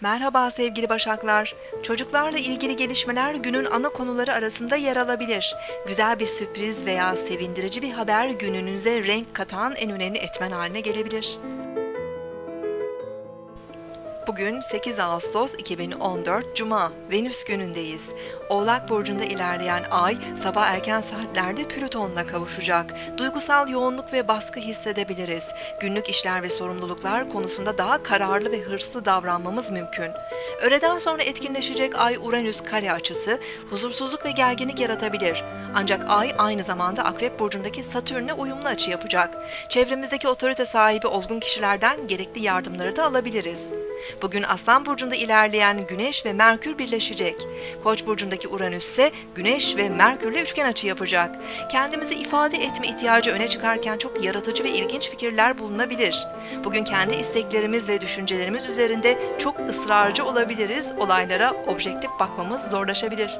Merhaba sevgili Başaklar. Çocuklarla ilgili gelişmeler günün ana konuları arasında yer alabilir. Güzel bir sürpriz veya sevindirici bir haber gününüze renk katan en önemli etmen haline gelebilir. Bugün 8 Ağustos 2014 Cuma, Venüs günündeyiz. Oğlak Burcu'nda ilerleyen ay sabah erken saatlerde Plüton'la kavuşacak. Duygusal yoğunluk ve baskı hissedebiliriz. Günlük işler ve sorumluluklar konusunda daha kararlı ve hırslı davranmamız mümkün. Öğleden sonra etkinleşecek Ay-Uranüs kare açısı huzursuzluk ve gerginlik yaratabilir. Ancak ay aynı zamanda Akrep Burcu'ndaki Satürn'le uyumlu açı yapacak. Çevremizdeki otorite sahibi olgun kişilerden gerekli yardımları da alabiliriz. Bugün Aslan Burcu'nda ilerleyen Güneş ve Merkür birleşecek. Koç Burcu'ndaki Uranüs ise Güneş ve Merkür'le üçgen açı yapacak. Kendimizi ifade etme ihtiyacı öne çıkarken çok yaratıcı ve ilginç fikirler bulunabilir. Bugün kendi isteklerimiz ve düşüncelerimiz üzerinde çok ısrarcı olabiliriz. Olaylara objektif bakmamız zorlaşabilir.